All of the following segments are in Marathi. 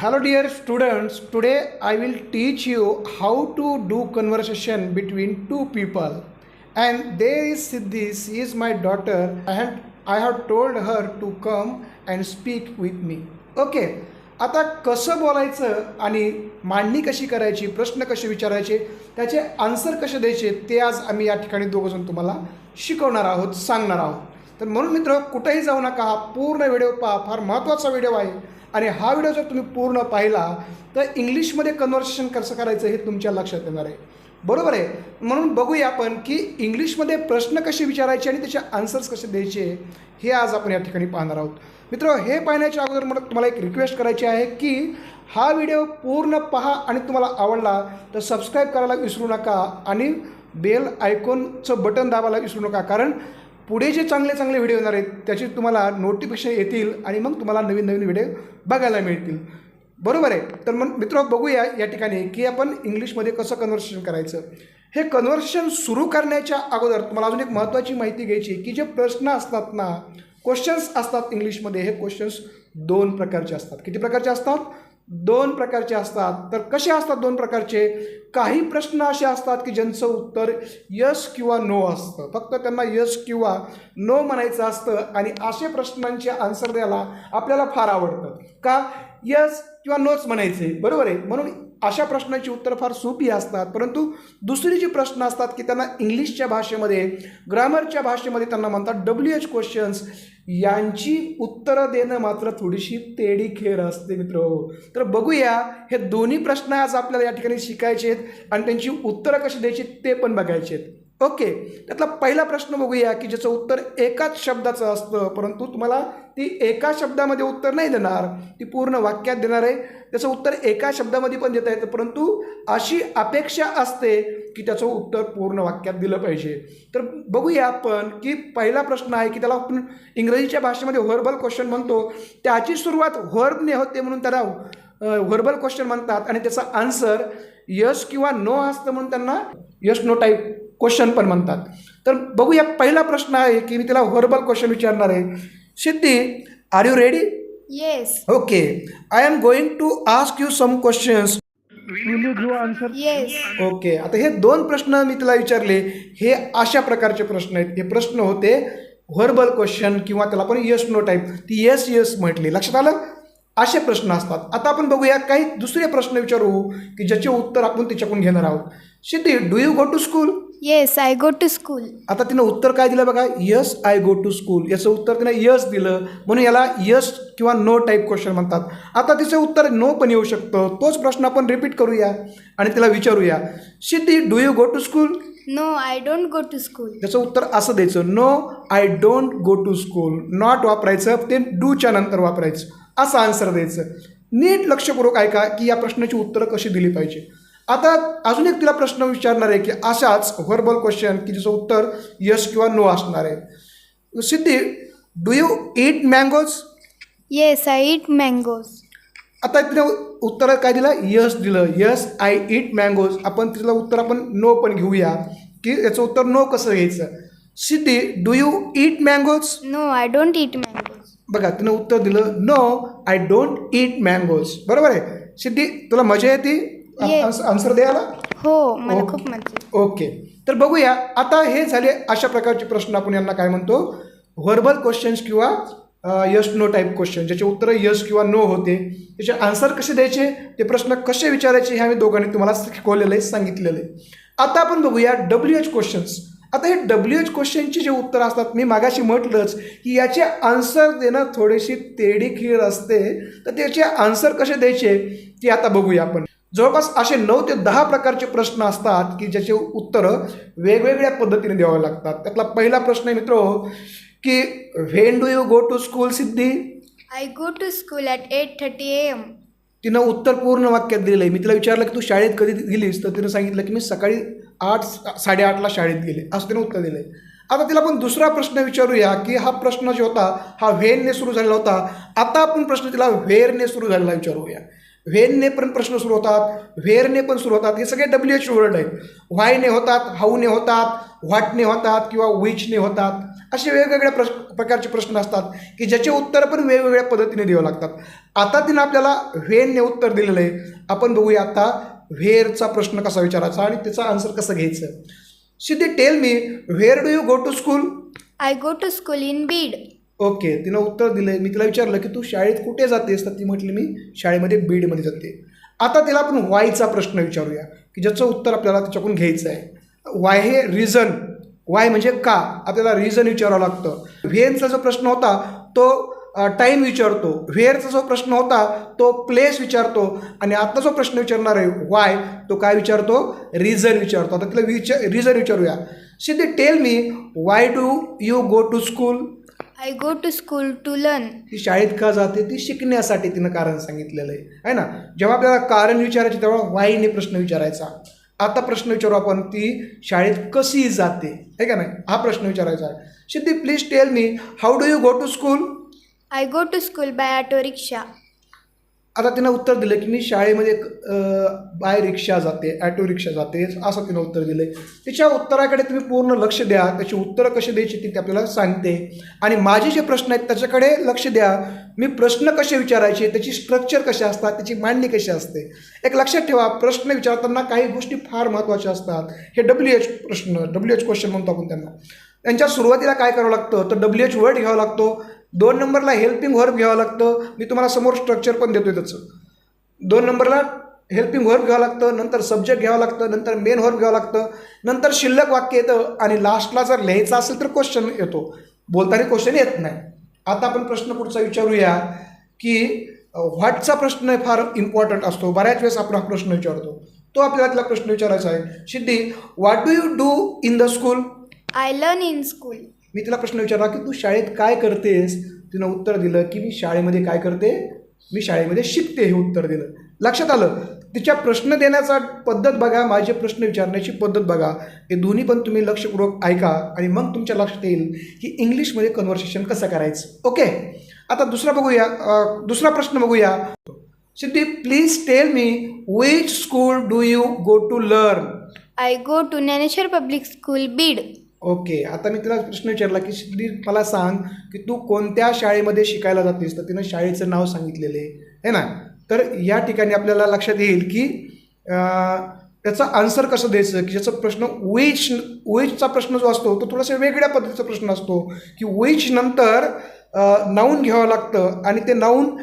Hello dear students today I will teach you how to do conversation between two people and they is Siddhi she is my daughter I had I have told her to come and speak with me okay आता कसं बोलायचं आणि मांडणी कशी करायची प्रश्न कसे विचारायचे त्याचे आन्सर कसे द्यायचे ते आज आम्ही या ठिकाणी दोघं जण तुम्हाला शिकवणार आहोत सांगणार आहोत. तर म्हणून मित्र कुठेही जाऊ नका. हा पूर्ण व्हिडिओ पहा. फार महत्त्वाचा व्हिडिओ आहे. आणि हा व्हिडिओ जर तुम्ही पूर्ण पाहिला तर इंग्लिशमध्ये कन्व्हर्सेशन कसं करायचं हे तुमच्या लक्षात येणार आहे. बरोबर आहे? म्हणून बघूया आपण की इंग्लिशमध्ये प्रश्न कसे विचारायचे आणि त्याचे आन्सर्स कसे द्यायचे हे आज आपण या ठिकाणी पाहणार आहोत. मित्र हे पाहण्याच्या अगोदर मला तुम्हाला एक रिक्वेस्ट करायची आहे की हा व्हिडिओ पूर्ण पहा आणि तुम्हाला आवडला तर सबस्क्राईब करायला विसरू नका आणि बेल आयकॉनचं बटन दाबायला विसरू नका. कारण पुढे जे चांगले चांगले व्हिडिओ येणार आहेत त्याचे तुम्हाला नोटिफिकेशन येतील आणि मग तुम्हाला नवीन नवीन व्हिडिओ बघायला मिळतील. बरोबर आहे? तर मग मित्र बघूया या ठिकाणी की आपण इंग्लिशमध्ये कसं कन्व्हर्सेशन करायचं. हे कन्व्हर्सेशन सुरू करण्याच्या अगोदर तुम्हाला अजून एक महत्त्वाची माहिती घ्यायची की जे प्रश्न असतात ना क्वेश्चन्स असतात इंग्लिशमध्ये हे क्वेश्चन्स दोन प्रकारचे असतात. किती प्रकारचे असतात? दोन प्रकारचे असतात. तर कसे असतात दोन प्रकारचे? काही प्रश्न असे असतात की ज्यांचं उत्तर यस किंवा नो असतं. फक्त त्यांना यस किंवा नो म्हणायचं असतं आणि असे प्रश्नांचे आन्सर द्यायला आपल्याला फार आवडतं. का? यस किंवा नोच म्हणायचे. बरोबर आहे? म्हणून अशा प्रश्नांची उत्तरं फार सोपी असतात परंतु दुसरी जी प्रश्न असतात की त्यांना इंग्लिशच्या भाषेमध्ये ग्रामरच्या भाषेमध्ये त्यांना म्हणतात डब्ल्यू एच क्वेश्चन्स यांची उत्तरं देणं मात्र थोडीशी तेडी खेळ असते मित्र. तर बघूया हे दोन्ही प्रश्न आज आपल्याला या ठिकाणी शिकायचे आहेत आणि त्यांची उत्तरं कशी द्यायची ते पण बघायचे आहेत ओके त्यातला पहिला प्रश्न बघूया की ज्याचं उत्तर एकाच शब्दाचं असतं परंतु तुम्हाला ती एका शब्दामध्ये उत्तर नाही देणार ती पूर्ण वाक्यात देणार आहे. त्याचं उत्तर एका शब्दामध्ये पण देता येतं परंतु अशी अपेक्षा असते की त्याचं उत्तर पूर्ण वाक्यात दिलं पाहिजे. तर बघूया आपण की पहिला प्रश्न आहे की त्याला आपण इंग्रजीच्या भाषेमध्ये व्हर्बल क्वेश्चन म्हणतो. त्याची सुरुवात व्हर्बने होते म्हणून त्याला व्हर्बल क्वेश्चन म्हणतात. आणि त्याचा आन्सर यश किंवा नो असतं म्हणून त्यांना यश नो टाईप क्वेश्चन पण म्हणतात. तर बघूया पहिला प्रश्न आहे की मी त्याला व्हर्बल क्वेश्चन विचारणार आहे. Siddhi are you ready Yes. Okay I am going to ask you some questions. Okay आता हे दोन प्रश्न मी तुला विचारले. हे अशा प्रकारचे प्रश्न आहेत. हे प्रश्न होते व्हर्बल क्वेश्चन किंवा त्याला आपण यस नो टाईप ती येस येस म्हटली. लक्षात आलं? असे प्रश्न असतात. आता आपण बघूया काही दुसरे प्रश्न विचारू की ज्याचे उत्तर आपण तिच्याकडून घेणार आहोत. Siddhi do you go to school Yes, I go to school. आता तिनं उत्तर काय दिलं बघा? Yes I go to school याचं उत्तर तिनं यस दिलं. म्हणून याला यस किंवा नो टाईप क्वेश्चन म्हणतात. आता तिचं उत्तर नो पण येऊ शकतं. तोच प्रश्न आपण रिपीट करूया आणि तिला विचारूया. Siddhi do you go to school No, I don't go to school. त्याचं उत्तर असं द्यायचं. No I don't go to school not वापरायचं. ते डूच्या नंतर वापरायचं. असं आन्सर द्यायचं. नीट लक्षपूर्वक ऐका की या प्रश्नाची उत्तरं कशी दिली पाहिजे. आता अजून एक तिला प्रश्न विचारणार आहे की अशाच व्हर्बल क्वेश्चन की ज्याचं उत्तर यस किंवा नो असणार आहे? Siddhi do you eat mangoes Yes, I eat mangoes. आता तिनं उत्तर काय दिलं? यस दिलं. यस आय ईट मँगोज आपण तिला उत्तर आपण नो पण घेऊया. की याचं उत्तर नो कसं घ्यायचं? Siddhi do you eat mangoes No, I don't eat mangoes. बघा तिनं उत्तर दिलं no I don't eat mangoes बरोबर आहे? सिद्धी तुला मजा येते? आन्सर द्यायला? हो मला. खूप मजा. ओके. तर बघूया आता हे झाले अशा प्रकारचे प्रश्न आपण यांना काय म्हणतो? व्हर्बल क्वेश्चन्स किंवा यस नो टाईप क्वेश्चन ज्याचे उत्तर यस किंवा नो होते. त्याचे आन्सर कसे द्यायचे? ते प्रश्न कसे विचारायचे? हे आम्ही दोघांनी तुम्हाला शिकवलेलं आहे सांगितलेलं. आहे आता आपण बघूया डब्ल्यू एच क्वेश्चन्स आता हे डब्ल्यू एच क्वेश्चनचे जे उत्तर असतात मी मागाशी म्हटलंच की याचे आन्सर देणं थोडीशी तेडी खीर असते. तर त्याचे आन्सर कसे द्यायचे? ते आता बघूया आपण. जवळपास असे नऊ ते दहा प्रकारचे प्रश्न असतात की ज्याचे उत्तरं वेगवेगळ्या पद्धतीने द्यावे लागतात. त्यातला पहिला प्रश्न आहे मित्र की when do you go to school Siddhi? I go to school at 8:30 a.m. तिनं उत्तर पूर्ण वाक्यात दिलं आहे मी तिला विचारलं की तू शाळेत कधी गेलीस? तर तिनं सांगितलं की मी सकाळी आठ साडेआठला शाळेत गेले. असं तिनं उत्तर दिलं आहे आता तिला आपण दुसरा प्रश्न विचारूया की हा प्रश्न जो होता हा व्हेनने सुरू झालेला होता. आता आपण प्रश्न तिला व्हेरने सुरू झालेला विचारूया. व्हेनने पण प्रश्न सुरू होतात व्हेरने पण सुरू होतात हे सगळे डब्ल्यू एच वर्ड आहेत. व्हायने होतात हाऊने होतात व्हॉटने होतात किंवा विचने होतात. असे वेगवेगळ्या प्रश प्रकारचे प्रश्न असतात की ज्याचे उत्तर पण वेगवेगळ्या पद्धतीने द्यावं लागतात. आता तिनं आपल्याला व्हेनने उत्तर दिलेलं आहे. आपण बघूया आता व्हेरचा प्रश्न कसा विचारायचा आणि त्याचा आन्सर कसं घ्यायचं. Siddhi tell me where do you go to school I go to school in Beed okay तिनं उत्तर दिलं मी तिला विचारलं की तू शाळेत कुठे जातेस? तर ती म्हटली मी शाळेमध्ये बीडमध्ये जाते. आता तिला आपण वायचा प्रश्न विचारूया की ज्याचं उत्तर आपल्याला त्याच्याकडून घ्यायचं आहे वाय हे रिझन वाय म्हणजे का? आपल्याला रिझन विचारावं लागतं. व्हेनचा जो प्रश्न होता तो टाईम विचारतो. व्हेअरचा जो प्रश्न होता तो प्लेस विचारतो. आणि आता जो प्रश्न विचारणार आहे वाय तो काय विचारतो? रिझन विचारतो. आता तिला विचार रिझन विचारूया. See they tell me why do you go to school I go to school to learn. ती शाळेत का जाते? ती शिकण्यासाठी तिनं कारण सांगितलेलं आहे. है ना? जेव्हा आपल्याला कारण विचारायचे तेव्हा वाईने प्रश्न विचारायचा. आता प्रश्न विचारू आपण ती शाळेत कशी जाते? है का नाही? हा प्रश्न विचारायचा. आहे Siddhi please tell me how do you go to school I go to school by auto rickshaw. आता तिनं उत्तर दिलं की मी शाळेमध्ये बाय रिक्षा जाते ॲटो रिक्षा जाते असं तिनं उत्तर दिलं आहे तिच्या उत्तराकडे तुम्ही पूर्ण लक्ष द्या त्याची उत्तरं कशी द्यायची ती ते आपल्याला सांगते. आणि माझे जे प्रश्न आहेत त्याच्याकडे लक्ष द्या. मी प्रश्न कसे विचारायचे त्याची स्ट्रक्चर कशी असतात त्याची मांडणी कशी असते? एक लक्षात ठेवा प्रश्न विचारताना काही गोष्टी फार महत्त्वाच्या असतात. हे डब्ल्यू एच प्रश्न डब्ल्यू एच क्वेश्चन म्हणतो आपण त्यांना. त्यांच्या सुरुवातीला काय करावं लागतं? तर डब्ल्यू एच वर्ड घ्यावा लागतो. दोन नंबरला हेल्पिंग वर्ब घ्यावं लागतं. मी तुम्हाला समोर स्ट्रक्चर पण देतोय त्याचं. दोन नंबरला हेल्पिंग वर्ब घ्यावं लागतं नंतर सब्जेक्ट घ्यावं लागतं नंतर मेन वर्ब घ्यावं लागतं नंतर शिल्लक वाक्य येतं आणि लास्टला जर लिहायचं असेल तर क्वेश्चन येतो. बोलताना क्वेश्चन येत नाही. आता आपण प्रश्न पुढचा विचारूया की व्हॉटचा प्रश्न फार इम्पॉर्टंट असतो. बऱ्याच वेळेस आपण हा प्रश्न विचारतो. तो आपल्याला तिला प्रश्न विचारायचा आहे. Siddhi what do you do in the school I learn in school मी तिला प्रश्न विचारला की तू शाळेत काय करतेस? तिनं उत्तर दिलं की मी शाळेमध्ये काय करते? मी शाळेमध्ये शिकते हे उत्तर दिलं. लक्षात आलं? तिच्या प्रश्न देण्याचा पद्धत बघा माझे प्रश्न विचारण्याची पद्धत बघा. हे दोन्ही पण तुम्ही लक्षपूर्वक ऐका आणि मग तुमच्या लक्षात येईल की इंग्लिशमध्ये कन्व्हर्सेशन कसं करायचं. ओके? आता दुसरा बघूया. दुसरा प्रश्न बघूया. Siddhi please tell me which school do you go to learn I go to Dnyaneshwar Public School Beed okay आता मी तिला प्रश्न विचारला की श्री मला सांग की तू कोणत्या शाळेमध्ये शिकायला जातेस? तर तिनं शाळेचं नाव सांगितलेलं आहे है ना? तर या ठिकाणी आपल्याला लक्षात येईल की त्याचं आन्सर कसं द्यायचं? की ज्याचा प्रश्न विच विचचा प्रश्न जो असतो तो थोडासा वेगळ्या पद्धतीचा प्रश्न असतो. की विच नंतर नाऊन घ्यावं लागतं आणि ते नाऊन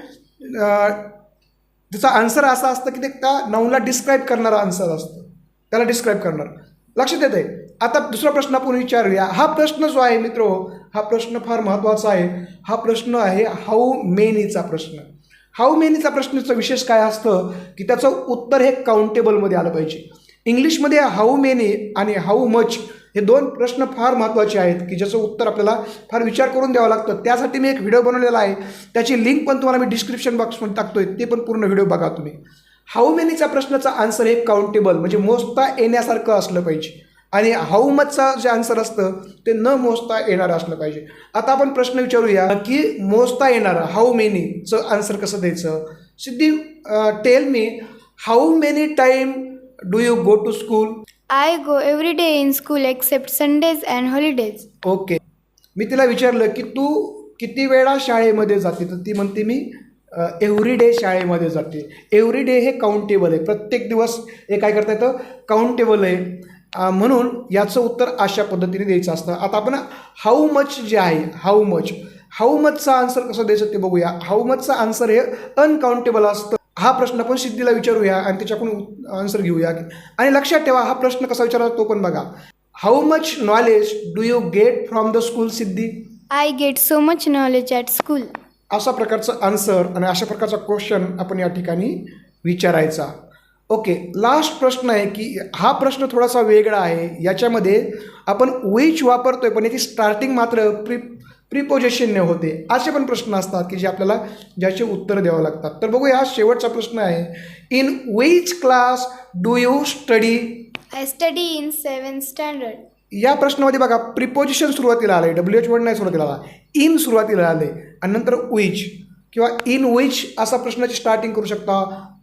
त्याचा आन्सर असा असतं की ते त्या नाऊनला डिस्क्राईब करणारा आन्सर असतं. त्याला डिस्क्राईब करणार. लक्षात येत आहे आता दुसरा प्रश्न आपण विचारूया. हा प्रश्न जो आहे मित्रो हा प्रश्न फार महत्त्वाचा आहे. हा प्रश्न आहे हाऊ मेनीचा प्रश्न. हाऊ मेनीचा प्रश्नाचं विशेष काय असतं? की त्याचं उत्तर हे काउंटेबलमध्ये आलं पाहिजे. इंग्लिशमध्ये हाऊ मेनी आणि हाऊ मच हे दोन प्रश्न फार महत्त्वाचे आहेत की ज्याचं उत्तर आपल्याला फार विचार करून द्यावं लागतं. त्यासाठी मी एक व्हिडिओ बनवलेला आहे. त्याची लिंक पण तुम्हाला मी डिस्क्रिप्शन बॉक्समध्ये टाकतोय. ते पण पूर्ण व्हिडिओ बघा तुम्ही. हाऊ मेनीचा प्रश्नाचा आन्सर हे काउंटेबल म्हणजे मोजता येण्यासारखं असलं पाहिजे. आणि हाऊ मचचा जे आन्सर असतं ते न मोजता येणारं असलं पाहिजे. आता आपण प्रश्न विचारूया की मोजता येणारं हाऊ मेनीचं आन्सर कसं द्यायचं? Siddhi tell me how many time do you go to school I go every day in school except Sundays and holidays. Okay मी तिला विचारलं की तू किती वेळा शाळेमध्ये जाते? तर ती म्हणते मी एव्हरी डे शाळेमध्ये जाते. एव्हरी डे हे काउंटेबल आहे. प्रत्येक दिवस हे काय करता येतं? काउंटेबल आहे. म्हणून याचं उत्तर अशा पद्धतीने द्यायचं असतं. आता आपण हाऊ मच जे आहे हाऊ मच हाऊ मचचा आन्सर कसं द्यायचं ते बघूया. हाऊ मचचा आन्सर हे अनकाउंटेबल असतं. हा प्रश्न आपण सिद्धीला विचारूया आणि त्याच्याकडून आन्सर घेऊया. आणि लक्षात ठेवा हा प्रश्न कसा विचारला तो पण बघा. How much knowledge do you get from the school Siddhi? I get so much knowledge at school अशा प्रकारचं आन्सर आणि अशा प्रकारचा क्वेश्चन आपण या ठिकाणी विचारायचा. ओके लास्ट प्रश्न आहे की हा प्रश्न थोडासा वेगळा आहे. याच्यामध्ये आपण विच वापरतोय पण याची स्टार्टिंग मात्र प्री प्रिपोजिशनने होते. असे पण प्रश्न असतात की जे आपल्याला ज्याचे उत्तर द्यावं लागतात. तर बघूया हा शेवटचा प्रश्न आहे. In which class do you study I study in 7th standard. या प्रश्नामध्ये बघा प्रिपोजिशन सुरुवातीला आलं आहे डब्ल्यू एच वर्ड नाही सुरुवातीला आला. इन सुरुवातीला आले. आणि नंतर विच किंवा इन विच असा प्रश्नाची स्टार्टिंग करू शकता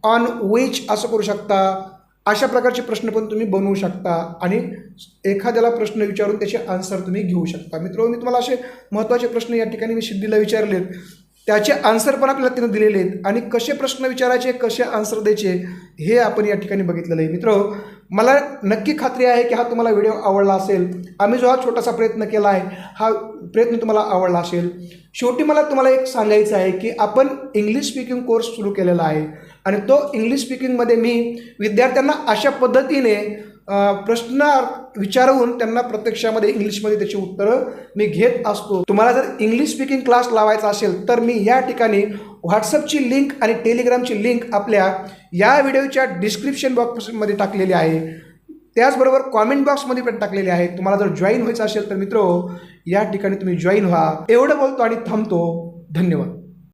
ऑन विच असं करू शकता. अशा प्रकारचे प्रश्न पण तुम्ही बनवू शकता आणि एखाद्याला प्रश्न विचारून त्याचे आन्सर तुम्ही घेऊ शकता. मित्र मी तुम्हाला असे महत्त्वाचे प्रश्न या ठिकाणी मी सिद्धीला विचारलेत. त्याचे आन्सर पण आपल्याला तिनं दिलेले आहेत. आणि कसे प्रश्न विचारायचे कसे आन्सर द्यायचे हे आपण या ठिकाणी बघितलेलं आहे. मित्र मला नक्की खात्री आहे की हा तुम्हाला व्हिडिओ आवडला असेल. आम्ही जो हा छोटासा प्रयत्न केला आहे हा प्रयत्न तुम्हाला आवडला असेल. शेवटी मला तुम्हाला एक सांगायचं आहे की आपण इंग्लिश स्पीकिंग कोर्स सुरू केलेला आहे. आणि तो इंग्लिश स्पीकिंगमध्ये मी विद्यार्थ्यांना अशा पद्धतीने प्रश्न विचारून त्यांना प्रत्यक्षामध्ये इंग्लिशमध्ये त्याची उत्तरं मी घेत असतो. तुम्हाला जर इंग्लिश स्पीकिंग क्लास लावायचा असेल तर मी या ठिकाणी व्हॉट्सअपची लिंक आणि टेलिग्रामची लिंक आपल्या या व्हिडिओच्या डिस्क्रिप्शन बॉक्समध्ये टाकलेली आहे. त्याचबरोबर कॉमेंट बॉक्समध्ये पण टाकलेले आहे. तुम्हाला जर जॉईन व्हायचं असेल तर मित्र या ठिकाणी तुम्ही जॉईन व्हा. एवढं बोलतो आणि थांबतो. धन्यवाद.